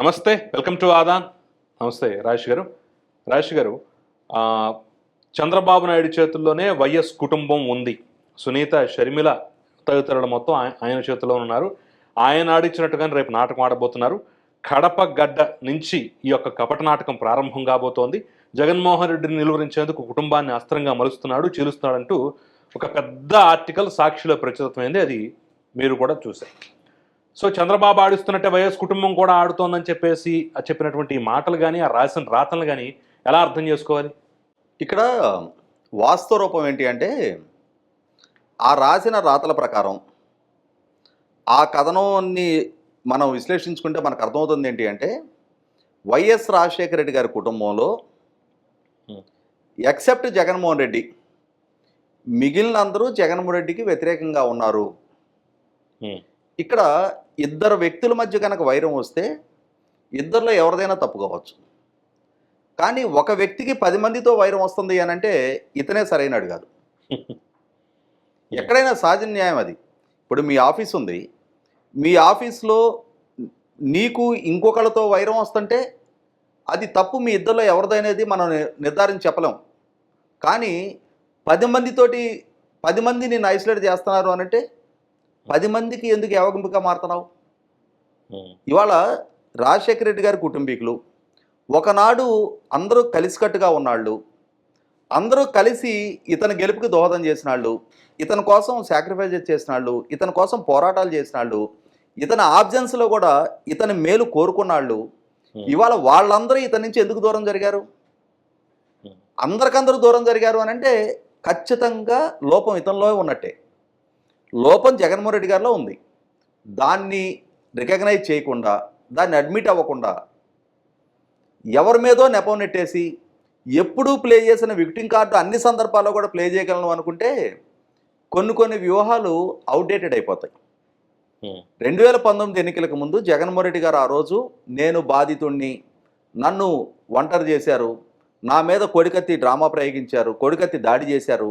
నమస్తే welcome to Aadan. నమస్తే రాజేష్ గారు. రాజేష్ గారు చంద్రబాబు నాయుడు చేతుల్లోనే వైఎస్ కుటుంబం ఉంది. సునీత షర్మిల తదితరులు మొత్తం ఆయన చేతిలో ఉన్నారు. ఆయన ఆడించినట్టుగానే రేపు నాటకం ఆడబోతున్నారు. కడప గడ్డ నుంచి ఈ యొక్క కపట నాటకం ప్రారంభం కాబోతోంది. జగన్మోహన్ రెడ్డిని నిలువరించేందుకు కుటుంబాన్ని అస్త్రంగా మలుస్తున్నాడు చీలుస్తున్నాడంటూ ఒక పెద్ద ఆర్టికల్ సాక్షిలో ప్రచురితమైంది. అది మీరు కూడా చూశారు. సో చంద్రబాబు ఆడిస్తున్నట్టే వైఎస్ కుటుంబం కూడా ఆడుతోందని చెప్పేసి ఆ చెప్పినటువంటి మాటలు కానీ ఆ రాసిన రాతలు కానీ ఎలా అర్థం చేసుకోవాలి ఇక్కడ వాస్తవ రూపం ఏంటి అంటే ఆ రాసిన రాతల ప్రకారం ఆ కథనాన్ని మనం విశ్లేషించుకుంటే మనకు అర్థమవుతుంది ఏంటి అంటే వైఎస్ రాజశేఖర రెడ్డి గారి కుటుంబంలో. ఎక్సెప్ట్ జగన్మోహన్ రెడ్డి మిగిలిన అందరూ జగన్మోహన్ రెడ్డికి వ్యతిరేకంగా ఉన్నారు. ఇక్కడ ఇద్దరు వ్యక్తుల మధ్య కనుక వైరం వస్తే ఇద్దరిలో ఎవరిదైనా తప్పు కావచ్చు. కానీ ఒక వ్యక్తికి పది మందితో వైరం వస్తుంది అని అంటే ఇతనే సరైనడు కాదు. ఎక్కడైనా సహజ న్యాయం అది. ఇప్పుడు మీ ఆఫీస్ ఉంది. మీ ఆఫీస్లో నీకు ఇంకొకళ్ళతో వైరం వస్తుంటే అది తప్పు మీ ఇద్దరిలో ఎవరిదైనది మనం నిర్ధారించి చెప్పలేం. కానీ పది మందితోటి పది మంది నేను ఐసోలేట్ చేస్తున్నారు అని అంటే పది మందికి ఎందుకు అవగంపుగా మారుతున్నావు? ఇవాళ రాజశేఖర రెడ్డి గారి కుటుంబీకులు ఒకనాడు అందరూ కలిసికట్టుగా ఉన్నాళ్ళు అందరూ కలిసి ఇతని గెలుపుకి దోహదం చేసినాళ్ళు ఇతని కోసం సాక్రిఫైస్ చేసినాళ్ళు ఇతని కోసం పోరాటాలు చేసినాళ్ళు ఇతని ఆబ్జెన్స్లో కూడా ఇతని మేలు కోరుకున్నాళ్ళు. ఇవాళ వాళ్ళందరూ ఇతని నుంచి ఎందుకు దూరం జరిగారు? అందరికందరూ దూరం జరిగారు అని అంటే ఖచ్చితంగా లోపం ఇతనిలో ఉన్నట్టే. లోపం జగన్మోహన్ రెడ్డి గారిలో ఉంది. దాన్ని రికగ్నైజ్ చేయకుండా దాన్ని అడ్మిట్ అవ్వకుండా ఎవరి మీదో నెపం నెట్టేసి ఎప్పుడూ ప్లే చేసిన విక్టింగ్ కార్డు అన్ని సందర్భాల్లో కూడా ప్లే చేయగలను అనుకుంటే కొన్ని కొన్ని వ్యూహాలు అవుట్డేటెడ్ అయిపోతాయి. రెండు వేల పంతొమ్మిది ఎన్నికలకు ముందు జగన్మోహన్ రెడ్డి గారు ఆ రోజు నేను బాధితుణ్ణి నన్ను ఒంటరి చేశారు నా మీద కొడికత్తి డ్రామా ప్రయోగించారు కొడికత్తి దాడి చేశారు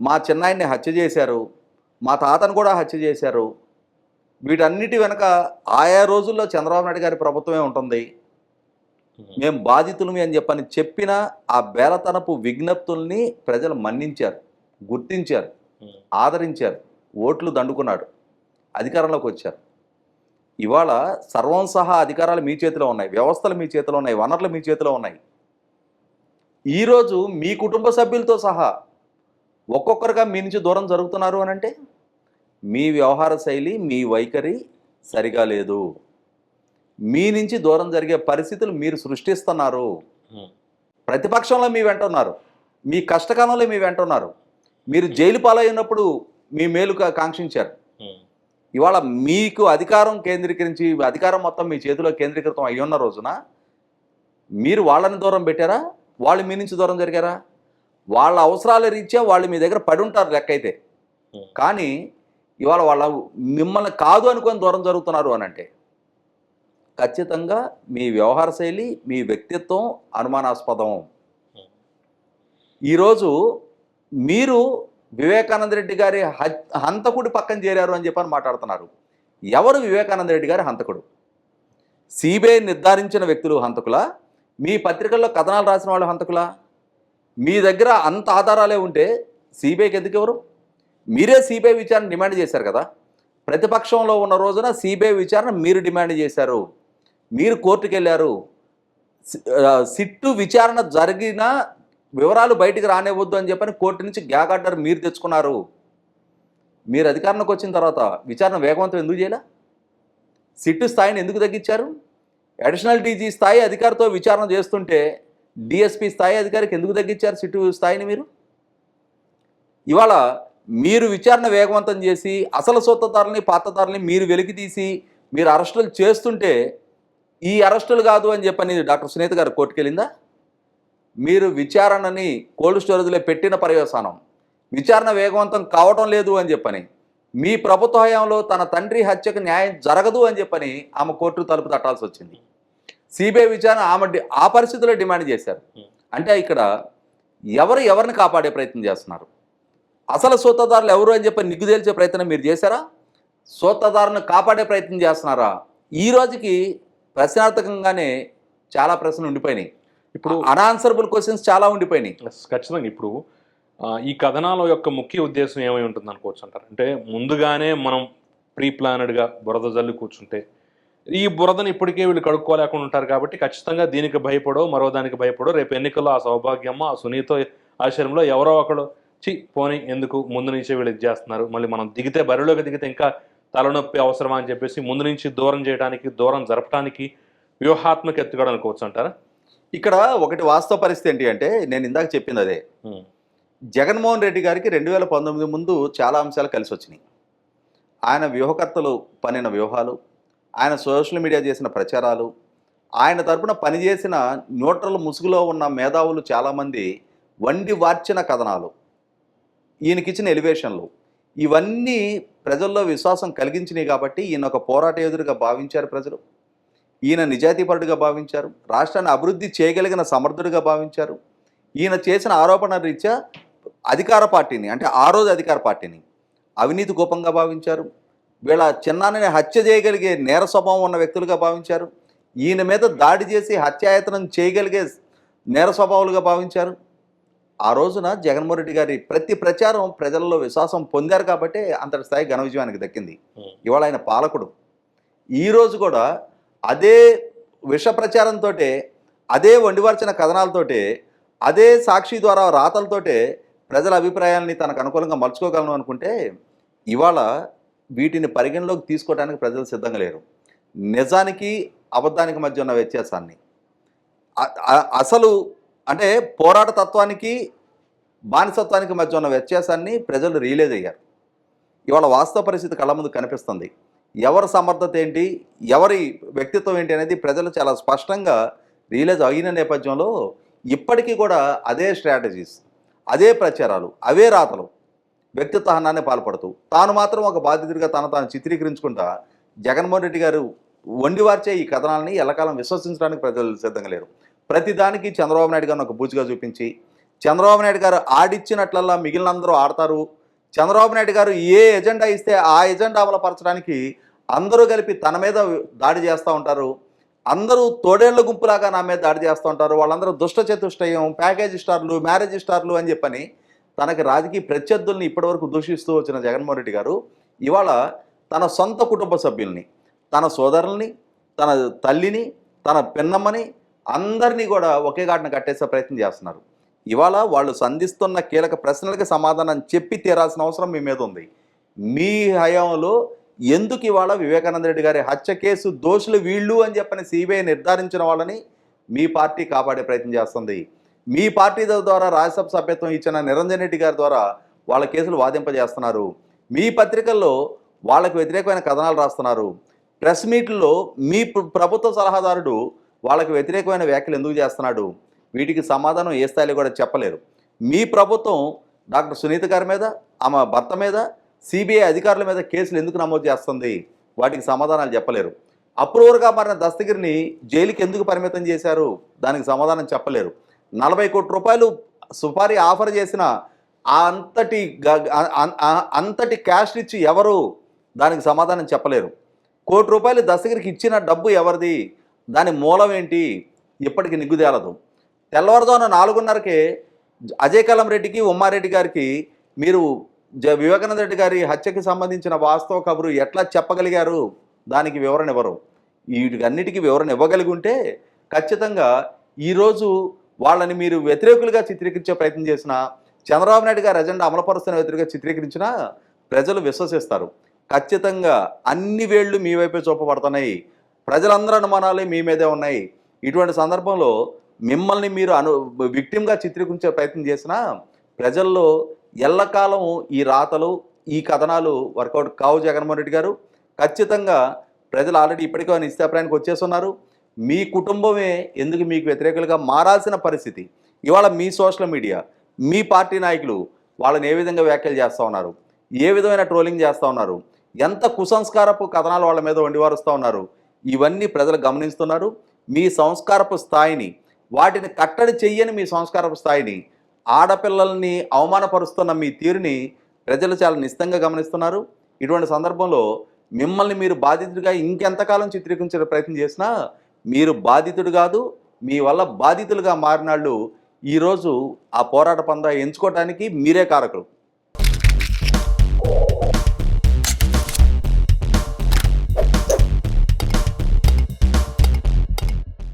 మా చిన్నాయన్ని హత్య చేశారు మా తాతను కూడా హత్య చేశారు. వీటన్నిటి వెనక ఆయా రోజుల్లో చంద్రబాబు నాయుడు గారి ప్రభుత్వమే ఉంటుంది. మేము బాధితులమి అని చెప్పని చెప్పిన ఆ బేలతనపు విజ్ఞప్తుల్ని ప్రజలు మన్నించారు గుర్తించారు ఆదరించారు ఓట్లు దండుకున్నాడు అధికారంలోకి వచ్చారు. ఇవాళ సర్వం సహా అధికారాలు మీ చేతిలో ఉన్నాయి వ్యవస్థలు మీ చేతిలో ఉన్నాయి వనరులు మీ చేతిలో ఉన్నాయి. ఈరోజు మీ కుటుంబ సభ్యులతో సహా ఒక్కొక్కరుగా మీ నుంచి దూరం జరుగుతున్నారు అని అంటే మీ వ్యవహార శైలి మీ వైఖరి సరిగా లేదు. మీ నుంచి దూరం జరిగే పరిస్థితులు మీరు సృష్టిస్తున్నారు. ప్రతిపక్షంలో మీ వెంట ఉన్నారు. మీ కష్టకాలంలో మీ వెంట ఉన్నారు. మీరు జైలు పాలైనప్పుడు మీ మేలు కాంక్షించారు. ఇవాళ మీకు అధికారం కేంద్రీకరించి అధికారం మొత్తం మీ చేతిలో కేంద్రీకృతం అయి ఉన్న రోజున మీరు వాళ్ళని దూరం పెట్టారా? వాళ్ళు మీ నుంచి దూరం జరిగారా? వాళ్ళ అవసరాల రీత్యా వాళ్ళు మీ దగ్గర పడి ఉంటారు లెక్క అయితే కానీ ఇవాళ వాళ్ళ మిమ్మల్ని కాదు అనుకొని దూరం జరుగుతున్నారు అని అంటే ఖచ్చితంగా మీ వ్యవహార శైలి మీ వ్యక్తిత్వం అనుమానాస్పదం. ఈరోజు మీరు వివేకానంద రెడ్డి గారి హంతకుడి పక్కన చేరారు అని చెప్పని మాట్లాడుతున్నారు. ఎవరు వివేకానంద రెడ్డి గారి హంతకుడు? సిబిఐ నిర్ధారించిన వ్యక్తులు హంతకులా? మీ పత్రికల్లో కథనాలు రాసిన వాళ్ళు హంతకులా? మీ దగ్గర అంత ఆధారాలే ఉంటే సిబిఐకి ఎందుకు ఎవరు? మీరే సిబిఐ విచారణ డిమాండ్ చేశారు కదా? ప్రతిపక్షంలో ఉన్న రోజున సిబిఐ విచారణ మీరు డిమాండ్ చేశారు. మీరు కోర్టుకు వెళ్ళారు సిట్టు విచారణ జరిగిన వివరాలు బయటికి రానివ్వద్దు అని చెప్పని కోర్టు నుంచి గ్యాగ్ ఆర్డర్ మీరు తెచ్చుకున్నారు. మీరు అధికారంలోకి వచ్చిన తర్వాత విచారణ వేగవంతం ఎందుకు చేయలే? సిట్టు స్థాయిని ఎందుకు తగ్గించారు? అడిషనల్ డీజీ స్థాయి అధికారితో విచారణ చేస్తుంటే డిఎస్పీ స్థాయి అధికారికి ఎందుకు తగ్గించారు సిట్టు స్థాయిని మీరు? ఇవాళ మీరు విచారణ వేగవంతం చేసి అసలు సొత్తదారుల్ని పాతదారుల్ని మీరు వెలికి తీసి మీరు అరెస్టులు చేస్తుంటే ఈ అరెస్టులు కాదు అని చెప్పని డాక్టర్ సునీత గారు కోర్టుకెళ్ళిందా మీరు విచారణని కోల్డ్ స్టోరేజ్లో పెట్టిన పర్యవసానం. విచారణ వేగవంతం కావటం లేదు అని చెప్పని మీ ప్రభుత్వ హయాంలో తన తండ్రి హత్యకు న్యాయం జరగదు అని చెప్పని ఆమె కోర్టు తలుపు తట్టాల్సి వచ్చింది. సిబిఐ విచారణ ఆమె ఆ పరిస్థితుల్లో డిమాండ్ చేశారు. అంటే ఇక్కడ ఎవరు ఎవరిని కాపాడే ప్రయత్నం చేస్తున్నారు? అసలు సూత్రధారులు ఎవరు అని చెప్పి నిగ్గు తేల్చే ప్రయత్నం మీరు చేశారా? సూత్రధారులను కాపాడే ప్రయత్నం చేస్తున్నారా? ఈ రోజుకి ప్రశ్నార్థకంగానే చాలా ప్రశ్నలు ఉండిపోయినాయి. ఇప్పుడు అనాన్సరబుల్ క్వశ్చన్స్ చాలా ఉండిపోయినాయి. ఖచ్చితంగా. ఇప్పుడు ఈ కథనాల యొక్క ముఖ్య ఉద్దేశం ఏమై ఉంటుంది అనుకోవచ్చు అంటారు అంటే ముందుగానే మనం ప్రీ ప్లానెడ్గా బురద జల్లి కూర్చుంటే ఈ బురదను ఇప్పటికే వీళ్ళు కడుక్కోలేకుండా ఉంటారు కాబట్టి ఖచ్చితంగా దీనికి భయపడో మరో దానికి భయపడో రేపు ఎన్నికల్లో ఆ సౌభాగ్యమ్మ ఆ సునీత ఆశ్రయంలో ఎవరో ఒకడు చి పోనీ ఎందుకు ముందు నుంచే వీళ్ళు ఇది చేస్తున్నారు? మళ్ళీ మనం దిగితే బరిలోకి దిగితే ఇంకా తలనొప్పి అవసరమా అని చెప్పేసి ముందు నుంచి దూరం చేయడానికి దూరం జరపడానికి వ్యూహాత్మక ఎత్తుగడ అనుకోవచ్చు అంటారా? ఇక్కడ ఒకటి వాస్తవ పరిస్థితి ఏంటి అంటే నేను ఇందాక చెప్పింది అదే. జగన్మోహన్ రెడ్డి గారికి రెండు వేల పంతొమ్మిది ముందు చాలా అంశాలు కలిసి వచ్చినాయి. ఆయన వ్యూహకర్తలు పనిన వ్యూహాలు ఆయన సోషల్ మీడియా చేసిన ప్రచారాలు ఆయన తరపున పనిచేసిన న్యూట్రల్ ముసుగులో ఉన్న మేధావులు చాలామంది వండి వార్చిన కథనాలు. ఈయనకిచ్చిన ఎలివేషన్లు. ఇవన్నీ ప్రజల్లో విశ్వాసం కలిగించినాయి కాబట్టి ఈయన ఒక పోరాట ఎదురుగా భావించారు ప్రజలు. ఈయన నిజాయితీపరుడిగా భావించారు. రాష్ట్రాన్ని అభివృద్ధి చేయగలిగిన సమర్థుడిగా భావించారు. ఈయన చేసిన ఆరోపణ రీత్యా అధికార పార్టీని అంటే ఆ రోజు అధికార పార్టీని అవినీతి గోపంగా భావించారు. వీళ్ళ చిన్నాన్నని హత్య చేయగలిగే నేర స్వభావం ఉన్న వ్యక్తులుగా భావించారు. ఈయన మీద దాడి చేసి హత్యాయతనం చేయగలిగే నేర స్వభావాలుగా భావించారు. ఆ రోజున జగన్మోహన్ రెడ్డి గారి ప్రతి ప్రచారం ప్రజల్లో విశ్వాసం పొందారు కాబట్టి అంతటి స్థాయి ఘన విజయానికి దక్కింది. ఇవాళ ఆయన పాలకుడు. ఈరోజు కూడా అదే విష ప్రచారంతో అదే వండివార్చిన కథనాలతోటే అదే సాక్షి ద్వారా రాతలతోటే ప్రజల అభిప్రాయాల్ని తనకు అనుకూలంగా మలుచుకోగలను అనుకుంటే ఇవాళ వీటిని పరిగణలోకి తీసుకోవడానికి ప్రజలు సిద్ధంగా లేరు. నిజానికి అబద్ధానికి మధ్య ఉన్న వ్యత్యాసాన్ని. అసలు అంటే పోరాట తత్వానికి బానిసత్వానికి మధ్య ఉన్న వ్యత్యాసాన్ని ప్రజలు రియలైజ్ అయ్యారు. ఇవాళ వాస్తవ పరిస్థితి కళ్ళ ముందు కనిపిస్తుంది. ఎవరి సమర్థత ఏంటి ఎవరి వ్యక్తిత్వం ఏంటి అనేది ప్రజలు చాలా స్పష్టంగా రియలైజ్ అయిన నేపథ్యంలో ఇప్పటికీ కూడా అదే స్ట్రాటజీస్ అదే ప్రచారాలు అవే రాతలు వ్యక్తిత్వ హనాన్ని పాల్పడుతూ తాను మాత్రం ఒక బాధితుడిగా తను తాను చిత్రీకరించుకుంటా జగన్మోహన్ రెడ్డి గారు వండివార్చే ఈ కథనాలని ఎల్లకాలం విశ్వసించడానికి ప్రజలు సిద్ధంగా లేరు. ప్రతిదానికి చంద్రబాబు నాయుడు గారిని ఒక బూజుగా చూపించి చంద్రబాబు నాయుడు గారు ఆడిచ్చినట్లల్లా మిగిలినందరూ ఆడతారు. చంద్రబాబు నాయుడు గారు ఏ ఎజెండా ఇస్తే ఆ ఎజెండా అమలుపరచడానికి అందరూ కలిపి తన మీద దాడి చేస్తూ ఉంటారు. అందరూ తోడేళ్ళ గుంపులాగా నా మీద దాడి చేస్తూ ఉంటారు. వాళ్ళందరూ దుష్ట చతుష్టయం ప్యాకేజ్ స్టార్లు మ్యారేజ్ స్టార్లు అని చెప్పని తనకి రాజకీయ ప్రత్యర్థుల్ని ఇప్పటివరకు దూషిస్తూ వచ్చిన జగన్మోహన్ రెడ్డి గారు ఇవాళ తన సొంత కుటుంబ సభ్యుల్ని తన సోదరుల్ని తన తల్లిని తన పిన్నమ్మని అందరినీ కూడా ఒకే ఘాటన కట్టేసే ప్రయత్నం చేస్తున్నారు. ఇవాళ వాళ్ళు సంధిస్తున్న కీలక ప్రశ్నలకి సమాధానం చెప్పి తీరాల్సిన అవసరం మీ మీద ఉంది. మీ హయాంలో ఎందుకు ఇవాళ వివేకానంద రెడ్డి గారి హత్య కేసు దోషులు వీళ్ళు అని చెప్పని సిబిఐ నిర్ధారించిన వాళ్ళని మీ పార్టీ కాపాడే ప్రయత్నం చేస్తుంది. మీ పార్టీ ద్వారా రాజ్యసభ సభ్యత్వం ఇచ్చిన నిరంజన్ రెడ్డి గారి ద్వారా వాళ్ళ కేసులు వాదింపజేస్తున్నారు. మీ పత్రికల్లో వాళ్ళకు వ్యతిరేకమైన కథనాలు రాస్తున్నారు. ప్రెస్ మీట్లో మీ ప్రభుత్వ సలహాదారుడు వాళ్ళకి వ్యతిరేకమైన వ్యాఖ్యలు ఎందుకు చేస్తున్నాడు? వీటికి సమాధానం ఏ స్థాయిలో కూడా చెప్పలేరు. మీ ప్రభుత్వం డాక్టర్ సునీత గారి మీద ఆమె భర్త మీద సిబిఐ అధికారుల మీద కేసులు ఎందుకు నమోదు చేస్తుంది? వాటికి సమాధానాలు చెప్పలేరు. అప్రూవర్గా మారిన దస్తగిరిని జైలుకి ఎందుకు పరిమితం చేశారు? దానికి సమాధానం చెప్పలేరు. నలభై కోట్ల రూపాయలు సుపారీ ఆఫర్ చేసిన అంతటి అంతటి క్యాష్ ఇచ్చి ఎవరు? దానికి సమాధానం చెప్పలేరు. కోటి రూపాయలు దస్తగిరికి ఇచ్చిన డబ్బు ఎవరిది? దాని మూలం ఏంటి? ఇప్పటికి నిగ్గుదేలదు తెల్లవారుజామున నాలుగున్నరకే అజయ్ కలం రెడ్డికి ఉమ్మారెడ్డి గారికి మీరు జ వివేకానంద రెడ్డి గారి హత్యకి సంబంధించిన వాస్తవ కబురు ఎట్లా చెప్పగలిగారు? దానికి వివరణ ఇవ్వరు. వీటికన్నిటికీ వివరణ ఇవ్వగలిగి ఉంటే ఖచ్చితంగా ఈరోజు వాళ్ళని మీరు వ్యతిరేకులుగా చిత్రీకరించే ప్రయత్నం చేసిన చంద్రబాబు నాయుడు గారి ఎజెండా అమలుపరుస్తున్న వ్యతిరేకంగా చిత్రీకరించినా ప్రజలు విశ్వసిస్తారు. ఖచ్చితంగా అన్ని వేళ్ళు మీ వైపే చూపబడుతున్నాయి. ప్రజలందరూ అనుమానాలు మీ మీదే ఉన్నాయి. ఇటువంటి సందర్భంలో మిమ్మల్ని మీరు అను విక్టిమ్గా చిత్రీకరించే ప్రయత్నం చేసినా ప్రజల్లో ఎల్లకాలం ఈ రాతలు ఈ కథనాలు వర్కౌట్ కావు జగన్మోహన్ రెడ్డి గారు. ఖచ్చితంగా ప్రజలు ఆల్రెడీ ఇప్పటికే నిశ్చాప్రాయానికి వచ్చేస్తున్నారు. మీ కుటుంబమే ఎందుకు మీకు వ్యతిరేకులుగా మారాల్సిన పరిస్థితి? ఇవాళ మీ సోషల్ మీడియా మీ పార్టీ నాయకులు వాళ్ళని ఏ విధంగా వ్యాఖ్యలు చేస్తూ ఉన్నారు? ఏ విధమైన ట్రోలింగ్ చేస్తూ ఉన్నారు? ఎంత కుసంస్కారపు కథనాలు వాళ్ళ మీద వండివారుస్తూ ఉన్నారు? ఇవన్నీ ప్రజలు గమనిస్తున్నారు. మీ సంస్కారపు స్థాయిని వాటిని కట్టడి చెయ్యని మీ సంస్కారపు స్థాయిని ఆడపిల్లల్ని అవమానపరుస్తున్న మీ తీరుని ప్రజలు చాలా నిశ్చితంగా గమనిస్తున్నారు. ఇటువంటి సందర్భంలో మిమ్మల్ని మీరు బాధితుడిగా ఇంకెంతకాలం చిత్రీకరించే ప్రయత్నం చేసినా మీరు బాధితుడు కాదు మీ వల్ల బాధితులుగా మారినాళ్ళు ఈరోజు ఆ పోరాట పందా ఎంచుకోవడానికి మీరే కారకులు.